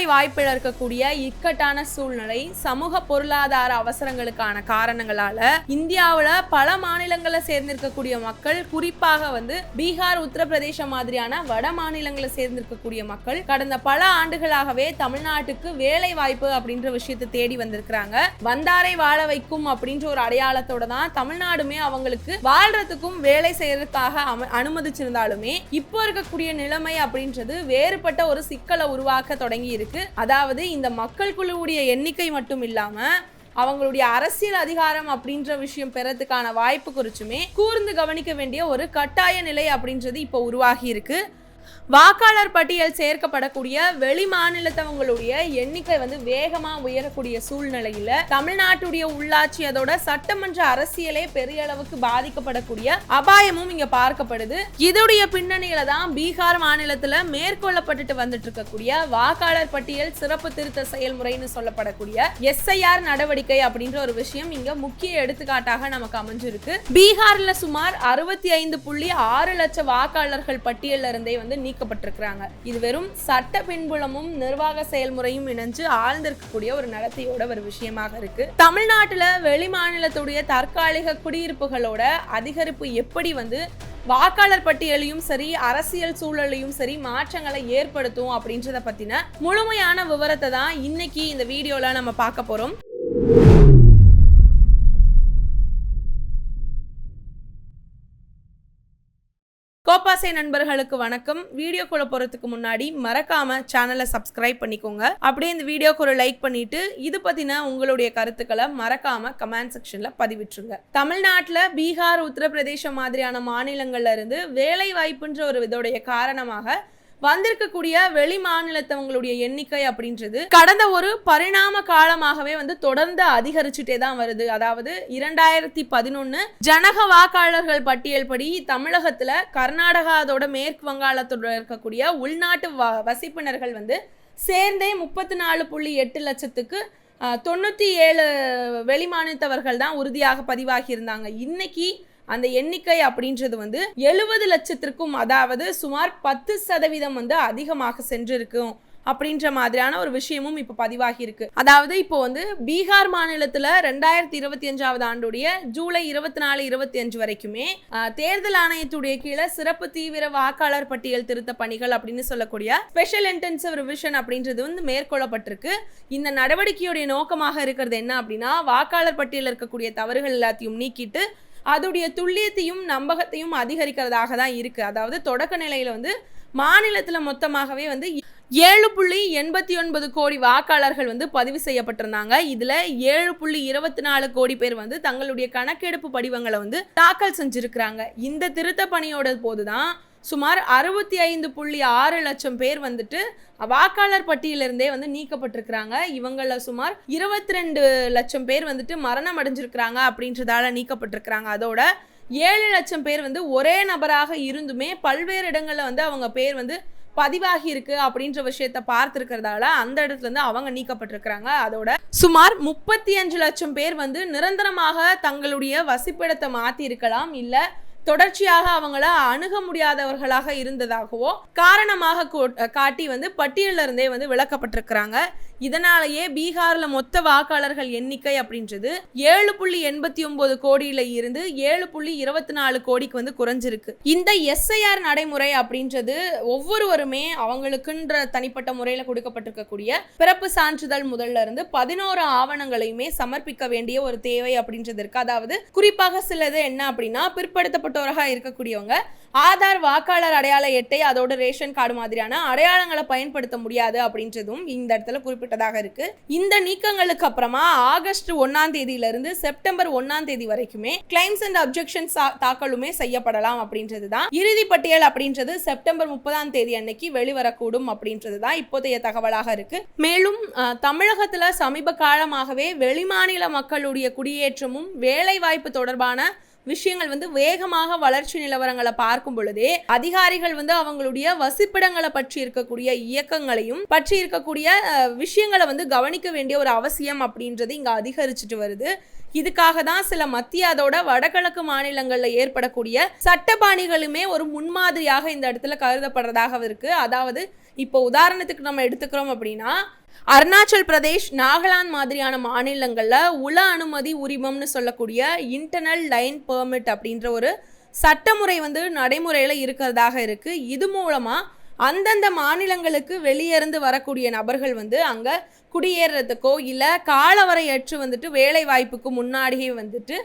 வேலை வாய்ப்பில் இருக்கக்கூடிய இக்கட்டான சூழ்நிலை சமூக பொருளாதார அவசரங்களுக்கான காரணங்களால இந்தியாவுல பல மாநிலங்களை சேர்ந்திருக்கக்கூடிய மக்கள் குறிப்பாக வந்து பீகார் உத்தரப்பிரதேசம் மாதிரியான வட மாநிலங்களை சேர்ந்திருக்கக்கூடிய மக்கள் கடந்த பல ஆண்டுகளாகவே தமிழ்நாட்டுக்கு வேலை வாய்ப்பு அப்படின்ற விஷயத்தை தேடி வந்திருக்கிறாங்க. வந்தாரை வாழ வைக்கும் அப்படின்ற ஒரு அடையாளத்தோட தான் தமிழ்நாடுமே அவங்களுக்கு வாழ்றதுக்கும் வேலை செய்யறதுக்காக அனுமதிச்சிருந்தாலுமே இப்போ இருக்கக்கூடிய நிலைமை அப்படின்றது வேறுபட்ட ஒரு சிக்கலை உருவாக்க தொடங்கி இருக்கு அதாவது இந்த மக்கள் குழுவுடைய எண்ணிக்கை மட்டும் இல்லாம அவங்களுடைய அரசியல் அதிகாரம் அப்படின்ற விஷயம் பெறத்துக்கான வாய்ப்பு குறிச்சுமே கூர்ந்து கவனிக்க வேண்டிய ஒரு கட்டாய நிலை அப்படின்றது இப்போ உருவாகி இருக்கு. வாக்காளர் பட்டியல் சேர்க்கப்படக்கூடிய வெளி மாநிலத்தவங்களுடைய எண்ணிக்கை வந்து வேகமா உயரக்கூடிய சூழ்நிலையில தமிழ்நாட்டுடைய உள்ளாட்சி அதோட சட்டமன்ற அரசியலே பெரிய அளவுக்கு பாதிக்கப்படக்கூடிய அபாயமும் இங்க பார்க்கப்படுது. இதோடைய பின்னணியில தான் பீகார் மாநிலத்துல மேற்கொள்ளப்பட்டுட்டு வந்துட்டு இருக்கக்கூடிய வாக்காளர் பட்டியல் சிறப்பு திருத்த செயல்முறைன்னு சொல்லப்படக்கூடிய எஸ்ஐஆர் நடவடிக்கை அப்படின்ற ஒரு விஷயம் இங்க முக்கிய எடுத்துக்காட்டாக நமக்கு அமைஞ்சிருக்கு. பீகார்ல சுமார் அறுபத்தி ஐந்து புள்ளி ஆறு லட்சம் வாக்காளர்கள் பட்டியல்ல இருந்தே வந்து நீக்கப்பட்டிருக்கிறாங்க. இது வெறும் சட்ட பின்புலமும் நிர்வாக செயல்முறையும் இணைஞ்சு ஆழ்ந்திருக்கக்கூடிய ஒரு நடத்தையோட ஒரு விஷயமாக இருக்கு. தமிழ்நாட்டுல வெளி மாநிலத்துடைய தற்காலிக குடியிருப்புகளோட அதிகரிப்பு எப்படி வந்து வாக்காளர் பட்டியலையும் சரி அரசியல் சூழலையும் சரி மாற்றங்களை ஏற்படுத்தும் அப்படின்றத பத்தின முழுமையான விவரத்தை தான் இன்னைக்கு இந்த வீடியோல நம்ம பார்க்க போறோம். கோப்பாசை நண்பர்களுக்கு வணக்கம். வீடியோக்குள்ள போறதுக்கு முன்னாடி மறக்காம சேனலை சப்ஸ்கிரைப் பண்ணிக்கோங்க. அப்படியே இந்த வீடியோக்கு ஒரு லைக் பண்ணிட்டு இது பத்தின உங்களுடைய கருத்துக்களை மறக்காம கமெண்ட் செக்ஷன்ல பதிவிட்டுருங்க. தமிழ்நாட்டில் பீகார் உத்தரப்பிரதேசம் மாதிரியான மாநிலங்கள்ல இருந்து வேலை வாய்ப்புன்ற ஒரு இதோடைய காரணமாக வந்திருக்கக்கூடிய வெளி மாநிலத்தவங்களுடைய எண்ணிக்கை அப்படின்றது கடந்த ஒரு பரிணாம காலமாகவே வந்து தொடர்ந்து அதிகரிச்சுட்டே தான் வருது. அதாவது இரண்டாயிரத்தி பதினொன்னு ஜனக வாக்காளர்கள் பட்டியல் படி தமிழகத்துல கர்நாடகா அதோட மேற்கு வங்காளத்தோட இருக்கக்கூடிய உள்நாட்டு வ- வசிப்பினர்கள் வந்து சேர்ந்தே முப்பத்தி நாலு புள்ளி எட்டு லட்சத்துக்கு தொண்ணூற்றி ஏழு வெளிமாநிலத்தவர்கள் தான் உறுதியாக பதிவாகி இருந்தாங்க. இன்னைக்கு அந்த எண்ணிக்கை அப்படின்றது வந்து எழுபது லட்சத்திற்கும் அதாவது சுமார் பத்து சதவீதம் வந்து அதிகமாக சென்றிருக்கும் அப்படின்ற மாதிரியான ஒரு விஷயமும் இப்போ பதிவாகி இருக்கு. அதாவது இப்போ வந்து பீகார் மாநிலத்துல ரெண்டாயிரத்தி இருபத்தி அஞ்சாவது ஆண்டுடைய ஜூலை இருபத்தி நாலு இருபத்தி அஞ்சு வரைக்குமே தேர்தல் ஆணையத்துடைய கீழே சிறப்பு தீவிர வாக்காளர் பட்டியல் திருத்த பணிகள் அப்படின்னு சொல்லக்கூடிய ஸ்பெஷல் இன்டென்சிவ் ரிவிஷன் அப்படின்றது வந்து மேற்கொள்ளப்பட்டிருக்கு. இந்த நடவடிக்கையுடைய நோக்கமாக இருக்கிறது என்ன அப்படின்னா வாக்காளர் பட்டியலில் இருக்கக்கூடிய தவறுகள் எல்லாத்தையும் நீக்கிட்டு அதோடைய துல்லியத்தையும் நம்பகத்தையும் அதிகரிக்கிறதாக தான் இருக்குது அதாவது தொடக்க நிலையில் வந்து மாநிலத்தில் மொத்தமாகவே வந்து ஏழு புள்ளி எண்பத்தி ஒன்பது கோடி வாக்காளர்கள் வந்து பதிவு செய்யப்பட்டிருந்தாங்க. இதில் ஏழு புள்ளி இருபத்தி நாலு கோடி பேர் வந்து தங்களுடைய கணக்கெடுப்பு படிவங்களை வந்து தாக்கல் செஞ்சுருக்கிறாங்க. இந்த திருத்த பணியோட போது தான் சுமார் அறுபத்தி ஐந்து புள்ளி ஆறு லட்சம் பேர் வந்துட்டு வாக்காளர் பட்டியலிருந்தே வந்து நீக்கப்பட்டிருக்கிறாங்க. இவங்களில் சுமார் இருபத்தி ரெண்டு லட்சம் பேர் வந்துட்டு மரணம் அடைஞ்சிருக்கிறாங்க அப்படின்றதால நீக்கப்பட்டிருக்கிறாங்க. அதோட ஏழு லட்சம் பேர் வந்து ஒரே நபராக இருந்துமே பல்வேறு இடங்களில் வந்து அவங்க பேர் வந்து பதிவாகி இருக்கு அப்படின்ற விஷயத்த பார்த்துருக்கிறதால அந்த இடத்துல இருந்து அவங்க நீக்கப்பட்டிருக்கிறாங்க. அதோட சுமார் முப்பத்தி அஞ்சு லட்சம் பேர் வந்து நிரந்தரமாக தங்களுடைய வசிப்பிடத்தை மாற்றி இருக்கலாம் இல்லை தொடர்ச்சியாக அவங்கள அணுக முடியாதவர்களாக இருந்ததாகவோ காரணமாக காட்டி வந்து பட்டியலிருந்தே வந்து விளக்கப்பட்டிருக்கிறாங்க. இதனாலேயே பீகார்ல மொத்த வாக்காளர்கள் எண்ணிக்கை அப்படின்றது ஏழு புள்ளி எண்பத்தி ஒன்பது கோடியில இருந்து ஏழு புள்ளி இருபத்தி நாலு கோடிக்கு வந்து குறைஞ்சிருக்கு. இந்த எஸ்ஐஆர் நடைமுறை அப்படின்றது ஒவ்வொருவருமே அவங்களுக்குன்ற தனிப்பட்ட முறையில கொடுக்கப்பட்டிருக்கக்கூடிய பிறப்பு சான்றிதழ் முதல்ல இருந்து பதினோரு ஆவணங்களையுமே சமர்ப்பிக்க வேண்டிய ஒரு தேவை அப்படின்றது இருக்கு. அதாவது குறிப்பாக சிலது என்ன அப்படின்னா பிற்படுத்தப்பட்டவராக இருக்கக்கூடியவங்க ஆதார் வாக்காளர் அடையாள எட்டை அதோட ரேஷன் கார்டு மாதிரியான அடையாளங்களை பயன்படுத்த முடியாது அப்படின்றதும் இந்த இடத்துல குறிப்பிட்டதாக இருக்கு. இந்த நீக்கங்களுக்கு அப்புறமா ஆகஸ்ட் ஒன்னாம் தேதியிலிருந்து செப்டம்பர் ஒன்னாம் தேதி வரைக்குமே கிளைம்ஸ் அண்ட் அப்ஜெக்ஷன்ஸ் தாக்கலுமே செய்யப்படலாம் அப்படின்றது தான் இறுதி பட்டியல் அப்படின்றது செப்டம்பர் முப்பதாம் தேதி அன்னைக்கு வெளிவரக்கூடும் அப்படின்றது தான் இப்போதைய தகவலாக இருக்கு. மேலும் தமிழகத்துல சமீப காலமாகவே வெளிமாநில மக்களுடைய குடியேற்றமும் வேலை வாய்ப்பு தொடர்பான விஷயங்கள் வந்து வேகமாக வளர்ச்சி நிலவரங்களை பார்க்கும் பொழுதே அதிகாரிகள் வந்து அவங்களுடைய வசிப்பிடங்களை பற்றி இருக்கக்கூடிய இயக்கங்களையும் பற்றி இருக்கக்கூடிய விஷயங்களை வந்து கவனிக்க வேண்டிய ஒரு அவசியம் அப்படின்றது இங்கே அதிகரிச்சுட்டு வருது. இதுக்காக தான் சில மத்திய அதோட வடகிழக்கு மாநிலங்களில் ஏற்படக்கூடிய சட்டபாணிகளுமே ஒரு முன்மாதிரியாக இந்த இடத்துல கருதப்படுறதாக இருக்கு. அதாவது இப்போ உதாரணத்துக்கு நம்ம எடுத்துக்கிறோம் அப்படின்னா அருணாச்சல் பிரதேஷ் நாகாலாந்து மாதிரியான மாநிலங்களில் உள அனுமதி உரிமம்னு சொல்லக்கூடிய இன்டர்னல் லைன் பெர்மிட் அப்படின்ற ஒரு சட்டமுறை வந்து நடைமுறையில் இருக்கிறதாக இருக்குது இது மூலமாக அந்தந்த மாநிலங்களுக்கு வெளியேருந்து வரக்கூடிய நபர்கள் வந்து அங்கே குடியேறதுக்கோ இல்லை காலவரையற்று வந்துட்டு வேலை வாய்ப்புக்கு முன்னாடியே வந்துட்டு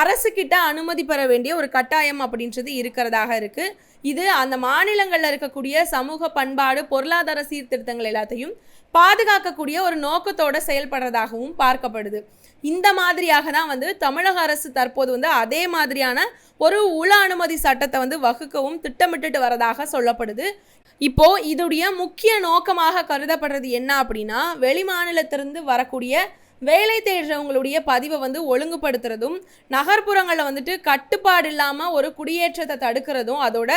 அரசுக்கிட்ட அனுமதி பெற வேண்டிய ஒரு கட்டாயம் அப்படின்றது இருக்கிறதாக இருக்கு. இது அந்த மாநிலங்களில் இருக்கக்கூடிய சமூக பண்பாடு பொருளாதார சீர்திருத்தங்கள் எல்லாத்தையும் பாதுகாக்கக்கூடிய ஒரு நோக்கத்தோட செயல்படுறதாகவும் பார்க்கப்படுது. இந்த மாதிரியாக தான் வந்து தமிழக அரசு தற்போது வந்து அதே மாதிரியான ஒரு உள அனுமதி சட்டத்தை வந்து வகுக்கவும் திட்டமிட்டுட்டு வரதாக சொல்லப்படுது. இப்போ இதுடைய முக்கிய நோக்கமாக கருதப்படுறது என்ன அப்படின்னா வெளி மாநிலத்திலிருந்து வரக்கூடிய வேலை தேடுறவங்களுடைய பதிவை வந்து ஒழுங்குபடுத்துறதும் நகர்ப்புறங்களில் வந்துட்டு கட்டுப்பாடு இல்லாமல் ஒரு குடியேற்றத்தை தடுக்கிறதும் அதோட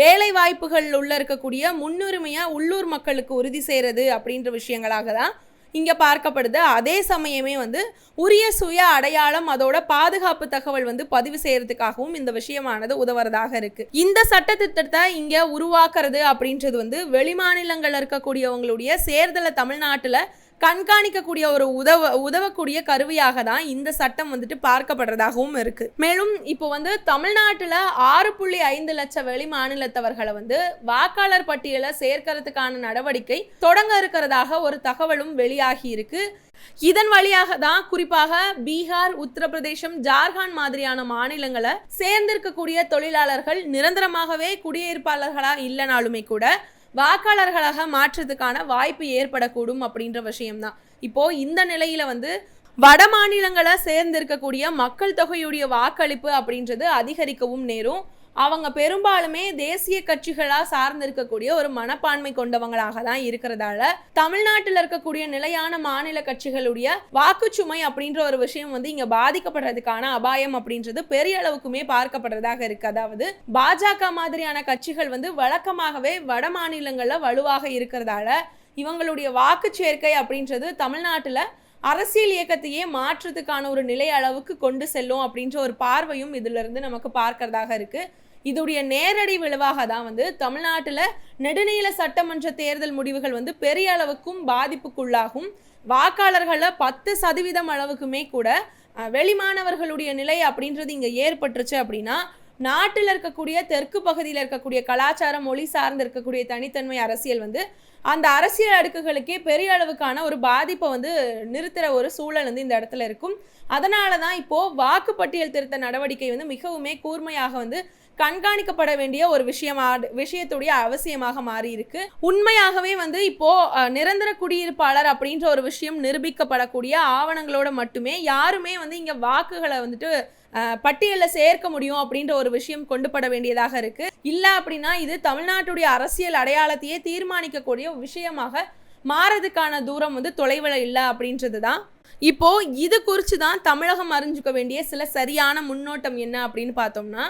வேலை வாய்ப்புகள் உள்ள இருக்கக்கூடிய முன்னுரிமையாக உள்ளூர் மக்களுக்கு உறுதி செய்கிறது அப்படின்ற விஷயங்களாக தான் இங்கே பார்க்கப்படுது. அதே சமயமே வந்து உரிய சுய அடையாளம் அதோட பாதுகாப்பு தகவல் வந்து பதிவு செய்யறதுக்காகவும் இந்த விஷயமானது உதவுறதாக இருக்கு. இந்த சட்ட திட்டத்தை இங்கே உருவாக்குறது அப்படின்றது வந்து வெளிமாநிலங்களில் இருக்கக்கூடியவங்களுடைய சேர்தலை தமிழ்நாட்டில் கண்காணிக்கக்கூடிய ஒரு உதவ உதவக்கூடிய கருவியாக தான் இந்த சட்டம் வந்துட்டு பார்க்கப்படுறதாகவும் இருக்கு. மேலும் இப்போ வந்து தமிழ்நாட்டில் ஆறு புள்ளி ஐந்து லட்சம் வெளி மாநிலத்தவர்களை வந்து வாக்காளர் பட்டியலை சேர்க்கறதுக்கான நடவடிக்கை தொடங்க இருக்கிறதாக ஒரு தகவலும் வெளியாகி இருக்கு. இதன் வழியாக தான் குறிப்பாக பீகார் உத்தரப்பிரதேசம் ஜார்க்கண்ட் மாதிரியான மாநிலங்களை சேர்ந்திருக்கக்கூடிய தொழிலாளர்கள் நிரந்தரமாகவே குடியிருப்பாளர்களா இல்லைனாலுமே கூட வாக்காளர்களாக மாற்றத்துக்கான வாய்ப்பு ஏற்படக்கூடும் அப்படின்ற விஷயம்தான். இப்போ இந்த நிலையில வந்து வட மாநிலங்களை சேர்ந்திருக்கக்கூடிய மக்கள் தொகையுடைய வாக்களிப்பு அப்படின்றது அதிகரிக்கவும் நேரும். அவங்க பெரும்பாலுமே தேசிய கட்சிகளா சார்ந்திருக்கக்கூடிய ஒரு மனப்பான்மை கொண்டவங்களாக தான் இருக்கிறதால தமிழ்நாட்டில் இருக்கக்கூடிய நிலையான மாநில கட்சிகளுடைய வாக்குச்சுமை அப்படின்ற ஒரு விஷயம் வந்து இங்க பாதிக்கப்படுறதுக்கான அபாயம் அப்படின்றது பெரிய அளவுக்குமே பார்க்கப்படுறதாக இருக்கு. அதாவது பாஜக மாதிரியான கட்சிகள் வந்து வழக்கமாகவே வட மாநிலங்களில் வலுவாக இருக்கிறதால இவங்களுடைய வாக்கு சேர்க்கை அப்படின்றது தமிழ்நாட்டில் அரசியல் இயக்கத்தையே மாற்றத்துக்கான ஒரு நிலை அளவுக்கு கொண்டு செல்லும் அப்படின்ற ஒரு பார்வையும் இதுல இருந்து நமக்கு பார்க்கறதாக இருக்கு. இதோடைய நேரடி விளைவாக தான் வந்து தமிழ்நாட்டில் நெடுநீள சட்டமன்ற தேர்தல் முடிவுகள் வந்து பெரிய அளவுக்கும் பாதிப்புக்குள்ளாகும். வாக்காளர்களை பத்து சதவீதம் அளவுக்குமே கூட வெளிமாணவர்களுடைய நிலை அப்படின்றது இங்கே ஏற்பட்டுருச்சு அப்படின்னா நாட்டில் இருக்கக்கூடிய தெற்கு பகுதியில் இருக்கக்கூடிய கலாச்சாரம் மொழி சார்ந்து இருக்கக்கூடிய தனித்தன்மை அரசியல் வந்து அந்த அரசியல் அடுக்குகளுக்கே பெரிய அளவுக்கான ஒரு பாதிப்பை வந்து நிறுத்துகிற ஒரு சூழல் வந்து இந்த இடத்துல இருக்கும். அதனால தான் இப்போது வாக்குப்பட்டியல் திருத்த நடவடிக்கை வந்து மிகவுமே கூர்மையாக வந்து கண்காணிக்கப்பட வேண்டிய ஒரு விஷயமா விஷயத்துடைய அவசியமாக மாறி இருக்கு உண்மையாகவே வந்து இப்போ நிரந்தர குடியிருப்பாளர் அப்படின்ற ஒரு விஷயம் நிரூபிக்கப்படக்கூடிய ஆவணங்களோட மட்டுமே யாருமே வந்து இங்க வாக்குகளை வந்துட்டு பட்டியலில் சேர்க்க முடியும் அப்படின்ற ஒரு விஷயம் கொண்டு பட வேண்டியதாக இருக்கு. இல்லை அப்படின்னா இது தமிழ்நாட்டுடைய அரசியல் அடையாளத்தையே தீர்மானிக்கக்கூடிய விஷயமாக மாறதுக்கான தூரம் வந்து தொலைவில் இல்லை அப்படின்றது தான். இப்போ இது குறித்து தான் தமிழகம் அறிஞ்சுக்க வேண்டிய சில சரியான முன்னோட்டம் என்ன அப்படின்னு பார்த்தோம்னா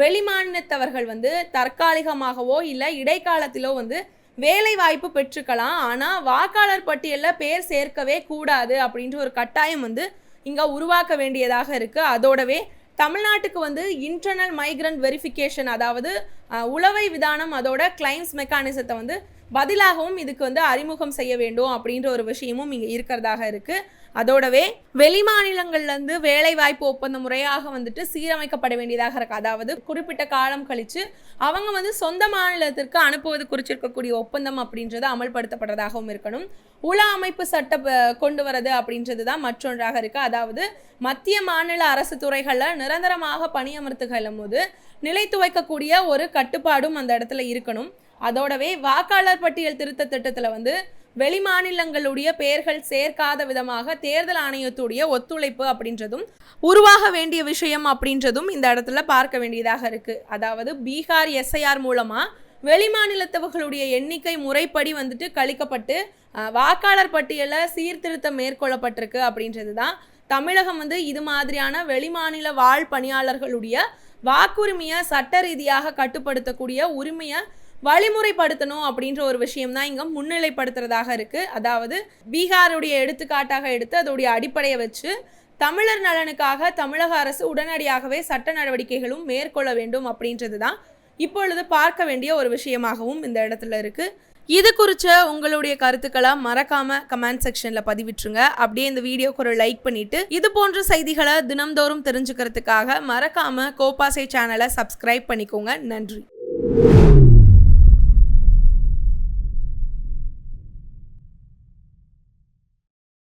வெளிமாநிலத்தவர்கள் வந்து தற்காலிகமாகவோ இல்லை இடைக்காலத்திலோ வந்து வேலை வாய்ப்பு பெற்றுக்கலாம். ஆனால் வாக்காளர் பட்டியலில் பேர் சேர்க்கவே கூடாது அப்படின்ற ஒரு கட்டாயம் வந்து இங்கே உருவாக்க வேண்டியதாக இருக்குது அதோடவே தமிழ்நாட்டுக்கு வந்து இன்டர்னல் மைக்ரண்ட் வெரிஃபிகேஷன் அதாவது உளவை விதானம் அதோட கிளைம்ஸ் மெக்கானிசத்தை வந்து பதிலாகவும் இதுக்கு வந்து அறிமுகம் செய்ய வேண்டும் அப்படின்ற ஒரு விஷயமும் இங்கே இருக்கிறதாக இருக்குது அதோடவே வெளிமாநிலங்கள்லேருந்து வேலை வாய்ப்பு ஒப்பந்த முறையாக வந்துட்டு சீரமைக்கப்பட வேண்டியதாக இருக்கு. அதாவது குறிப்பிட்ட காலம் கழித்து அவங்க வந்து சொந்த மாநிலத்திற்கு அனுப்புவது குறிச்சிருக்கக்கூடிய ஒப்பந்தம் அப்படின்றது அமல்படுத்தப்படுறதாகவும் இருக்கணும். உள அமைப்பு சட்ட கொண்டு வரது அப்படின்றது தான் மற்றொன்றாக இருக்குது அதாவது மத்திய மாநில அரசு துறைகளில் நிரந்தரமாக பணியமர்த்துகளும் போது நிலைத்து வைக்கக்கூடிய ஒரு கட்டுப்பாடும் அந்த இடத்துல இருக்கணும். அதோடவே வாக்காளர் பட்டியல் திருத்த திட்டத்தில் வந்து வெளிமாநிலங்களுடைய பெயர்கள் சேர்க்காத விதமாக தேர்தல் ஆணையத்துடைய ஒத்துழைப்பு அப்படின்றதும் உருவாக வேண்டிய விஷயம் அப்படின்றதும் இந்த இடத்துல பார்க்க வேண்டியதாக இருக்கு. அதாவது பீகார் எஸ்ஐஆர் மூலமா வெளிமாநிலத்தவர்களுடைய எண்ணிக்கை முறைப்படி வந்துட்டு கழிக்கப்பட்டு வாக்காளர் பட்டியலில் சீர்திருத்தம் மேற்கொள்ளப்பட்டிருக்கு அப்படின்றது தான் தமிழகம் வந்து இது மாதிரியான வெளிமாநில வாழ் பணியாளர்களுடைய வாக்குரிமையை சட்ட ரீதியாக கட்டுப்படுத்தக்கூடிய உரிமையை வழிமுறைப்படுத்தணும் அப்படின்ற ஒரு விஷயம் தான் இங்கே முன்னிலைப்படுத்துறதாக இருக்குது அதாவது பீகாருடைய எடுத்துக்காட்டாக எடுத்து அதோடைய அடிப்படையை வச்சு தமிழர் நலனுக்காக தமிழக அரசு உடனடியாகவே சட்ட நடவடிக்கைகளும் மேற்கொள்ள வேண்டும் அப்படின்றது தான் இப்பொழுது பார்க்க வேண்டிய ஒரு விஷயமாகவும் இந்த இடத்துல இருக்குது இது குறித்த உங்களுடைய கருத்துக்களை மறக்காம கமெண்ட் செக்ஷனில் பதிவிட்டுருங்க. அப்படியே இந்த வீடியோக்கு ஒரு லைக் பண்ணிட்டு இது போன்ற செய்திகளை தினம்தோறும் தெரிஞ்சுக்கிறதுக்காக மறக்காம கோபாசை சேனலை சப்ஸ்கிரைப் பண்ணிக்கோங்க. நன்றி.